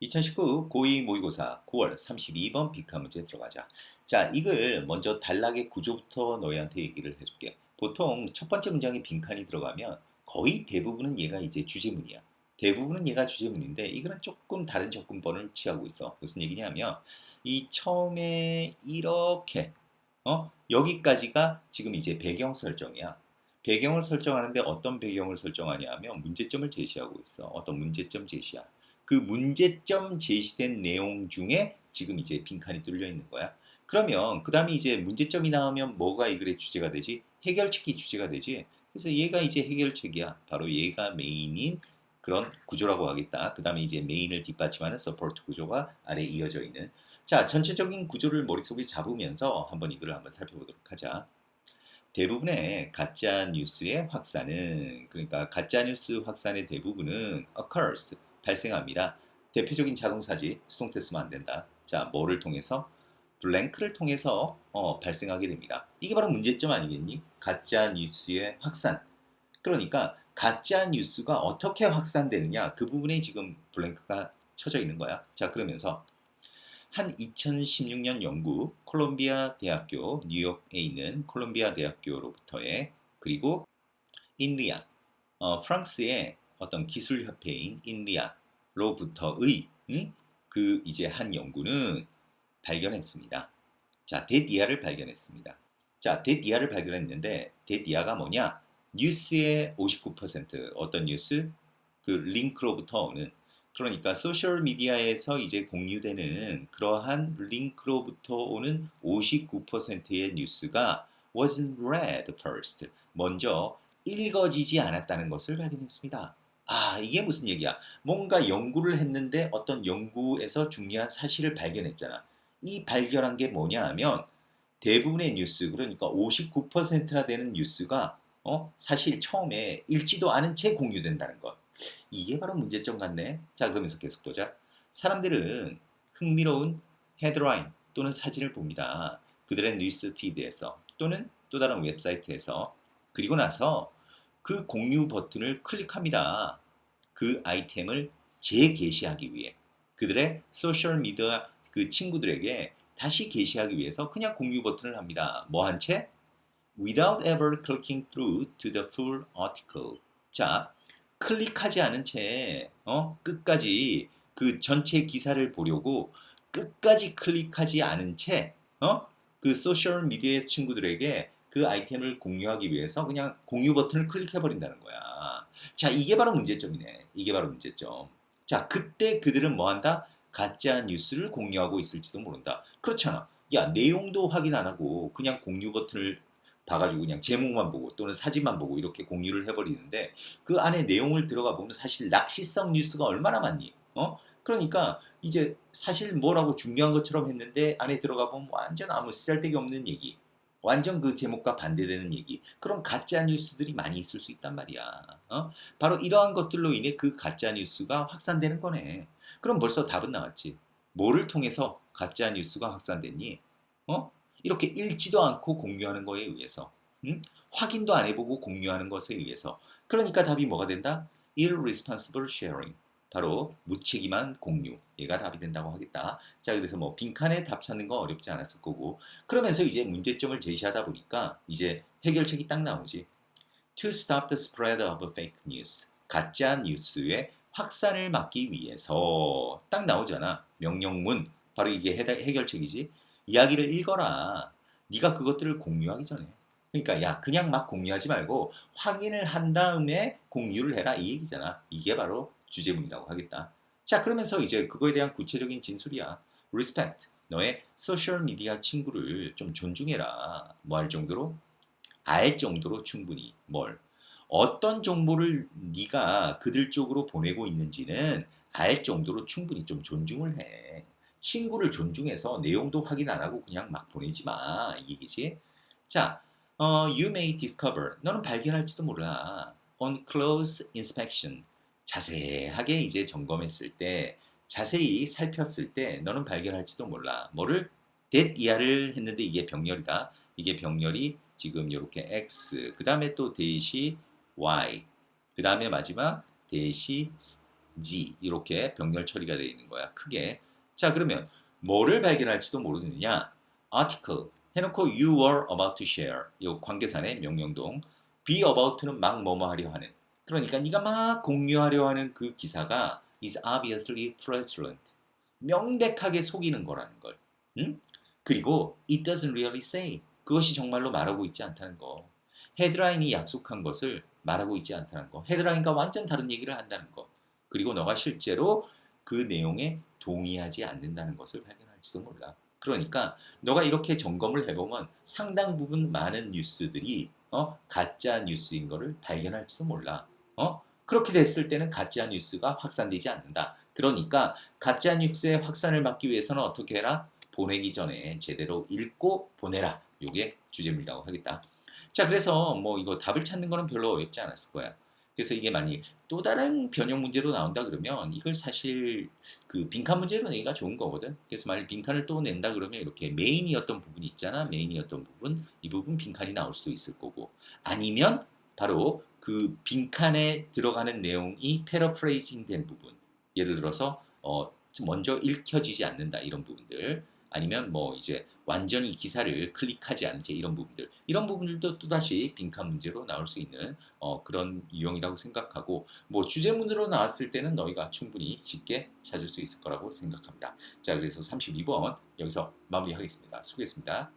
2019 고2 모의고사 9월 32번 비카 문제 들어가자. 자, 이걸 먼저 단락의 구조부터 너희한테 얘기를 해줄게. 보통 첫 번째 문장에 빈칸이 들어가면 거의 대부분은 얘가 이제 주제문이야. 대부분은 얘가 주제문인데 이거는 조금 다른 접근법을 취하고 있어. 무슨 얘기냐면 이 처음에 이렇게 어 여기까지가 지금 이제 배경 설정이야. 배경을 설정하는데 어떤 배경을 설정하냐 하면 문제점을 제시하고 있어. 어떤 문제점 제시야. 그 문제점 제시된 내용 중에 지금 이제 빈칸이 뚫려 있는 거야. 그러면 그 다음에 이제 문제점이 나오면 뭐가 이 글의 주제가 되지? 해결책이 주제가 되지. 그래서 얘가 이제 해결책이야. 바로 얘가 메인인 그런 구조라고 하겠다. 그 다음에 이제 메인을 뒷받침하는 서포트 구조가 아래 이어져 있는. 자, 전체적인 구조를 머릿속에 잡으면서 한번 이거를 한번 살펴보도록 하자. 대부분의 가짜 뉴스의 확산은 그러니까 가짜 뉴스 확산의 대부분은 occurs 발생합니다. 대표적인 자동사지 수동태 쓰면 안 된다. 자, 뭐를 통해서 블랭크를 통해서 어, 발생하게 됩니다. 이게 바로 문제점 아니겠니? 가짜 뉴스의 확산. 그러니까 가짜 뉴스가 어떻게 확산되느냐 그 부분에 지금 블랭크가 쳐져 있는 거야. 자, 그러면서 한 2016년 연구 콜롬비아 대학교 뉴욕에 있는 콜롬비아 대학교로부터의 그리고 인리아 어, 프랑스의 어떤 기술 협회인 인리아로부터의 응? 그 이제 한 연구는 발견했습니다. 자, 데디아를 발견했습니다. 자, 데디아를 발견했는데 데디아가 뭐냐? 뉴스의 59% 어떤 뉴스? 그 링크로부터 오는 그러니까 소셜 미디어에서 이제 공유되는 그러한 링크로부터 오는 59%의 뉴스가 wasn't read first. 먼저 읽어지지 않았다는 것을 확인했습니다. 아, 이게 무슨 얘기야? 뭔가 연구를 했는데 어떤 연구에서 중요한 사실을 발견했잖아. 이 발견한 게 뭐냐 하면 대부분의 뉴스, 그러니까 59%나 되는 뉴스가 어? 사실 처음에 읽지도 않은 채 공유된다는 것. 이게 바로 문제점 같네. 자, 그러면서 계속 보자. 사람들은 흥미로운 헤드라인 또는 사진을 봅니다. 그들의 뉴스 피드에서 또는 또 다른 웹사이트에서 그리고 나서 그 공유 버튼을 클릭합니다. 그 아이템을 재게시하기 위해 그들의 소셜 미디어 그 친구들에게 다시 게시하기 위해서 그냥 공유 버튼을 합니다. 뭐 한 채? Without ever clicking through to the full article. 자, 클릭하지 않은 채 어? 끝까지 그 전체 기사를 보려고 끝까지 클릭하지 않은 채 어? 그 소셜 미디어 친구들에게 그 아이템을 공유하기 위해서 그냥 공유 버튼을 클릭해 버린다는 거야. 자, 이게 바로 문제점이네. 이게 바로 문제점. 자, 그때 그들은 뭐 한다? 가짜 뉴스를 공유하고 있을지도 모른다. 그렇잖아. 야, 내용도 확인 안 하고 그냥 공유 버튼을 봐가지고 그냥 제목만 보고 또는 사진만 보고 이렇게 공유를 해버리는데 그 안에 내용을 들어가 보면 사실 낚시성 뉴스가 얼마나 많니? 어? 그러니까 이제 사실 뭐라고 중요한 것처럼 했는데 안에 들어가 보면 완전 아무 쓸데기 없는 얘기. 완전 그 제목과 반대되는 얘기. 그런 가짜 뉴스들이 많이 있을 수 있단 말이야. 어? 바로 이러한 것들로 인해 그 가짜 뉴스가 확산되는 거네. 그럼 벌써 답은 나왔지. 뭐를 통해서 가짜 뉴스가 확산됐니? 어? 이렇게 읽지도 않고 공유하는 거에 의해서 음? 확인도 안 해보고 공유하는 것에 의해서 그러니까 답이 뭐가 된다? irresponsible sharing 바로 무책임한 공유 얘가 답이 된다고 하겠다. 자 그래서 뭐 빈칸에 답 찾는 거 어렵지 않았을 거고 그러면서 이제 문제점을 제시하다 보니까 이제 해결책이 딱 나오지. To stop the spread of fake news 가짜 뉴스의 확산을 막기 위해서 딱 나오잖아. 명령문 바로 이게 해결책이지. 이야기를 읽어라. 네가 그것들을 공유하기 전에. 그러니까 야 그냥 막 공유하지 말고 확인을 한 다음에 공유를 해라 이 얘기잖아. 이게 바로 주제문이라고 하겠다. 자 그러면서 이제 그거에 대한 구체적인 진술이야. respect. 너의 소셜 미디어 친구를 좀 존중해라. 뭐 할 정도로? 알 정도로 충분히 뭘? 어떤 정보를 네가 그들 쪽으로 보내고 있는지는 알 정도로 충분히 좀 존중을 해. 친구를 존중해서 내용도 확인 안 하고 그냥 막 보내지 마. 이 얘기지. 자, 어, you may discover. 너는 발견할지도 몰라. on close inspection. 자세하게 이제 점검했을 때, 자세히 살폈을 때 너는 발견할지도 몰라. 뭐를? that 이하를 했는데 이게 병렬이다. 이게 병렬이 지금 이렇게 x. 그 다음에 또 대시 y. 그 다음에 마지막 대시 Z 이렇게 병렬 처리가 되어 있는 거야. 크게. 자, 그러면 뭐를 발견할지도 모르느냐? article 해놓고 you were about to share 이 관계사의 명령동 be about는 막 뭐뭐 하려 하는 그러니까 네가 막 공유하려 하는 그 기사가 is obviously fraudulent. 명백하게 속이는 거라는 걸. 응? 그리고 it doesn't really say. 그것이 정말로 말하고 있지 않다는 거. 헤드라인이 약속한 것을 말하고 있지 않다는 거. 헤드라인과 완전 다른 얘기를 한다는 거. 그리고 너가 실제로 그 내용에 동의하지 않는다는 것을 발견할지도 몰라. 그러니까 너가 이렇게 점검을 해보면 상당 부분 많은 뉴스들이 어, 가짜 뉴스인 거를 발견할지도 몰라. 어? 그렇게 됐을 때는 가짜 뉴스가 확산되지 않는다. 그러니까 가짜 뉴스의 확산을 막기 위해서는 어떻게 해라? 보내기 전에 제대로 읽고 보내라. 요게 주제물이라고 하겠다. 자, 그래서 뭐 이거 답을 찾는 거는 별로 어렵지 않았을 거야. 그래서 이게 만약 또 다른 변형 문제로 나온다 그러면 이걸 사실 그 빈칸 문제로 내기가 좋은 거거든. 그래서 만약 빈칸을 또 낸다 그러면 이렇게 메인이었던 부분이 있잖아. 메인이었던 부분 이 부분 빈칸이 나올 수도 있을 거고 아니면 바로 그 빈칸에 들어가는 내용이 패러프레이징 된 부분 예를 들어서 어 먼저 읽혀지지 않는다 이런 부분들 아니면 뭐 이제 완전히 기사를 클릭하지 채 이런 부분들 이런 부분들도 또다시 빈칸 문제로 나올 수 있는 어, 그런 유형이라고 생각하고 뭐 주제문으로 나왔을 때는 너희가 충분히 쉽게 찾을 수 있을 거라고 생각합니다. 자 그래서 32번 여기서 마무리하겠습니다. 수고했습니다.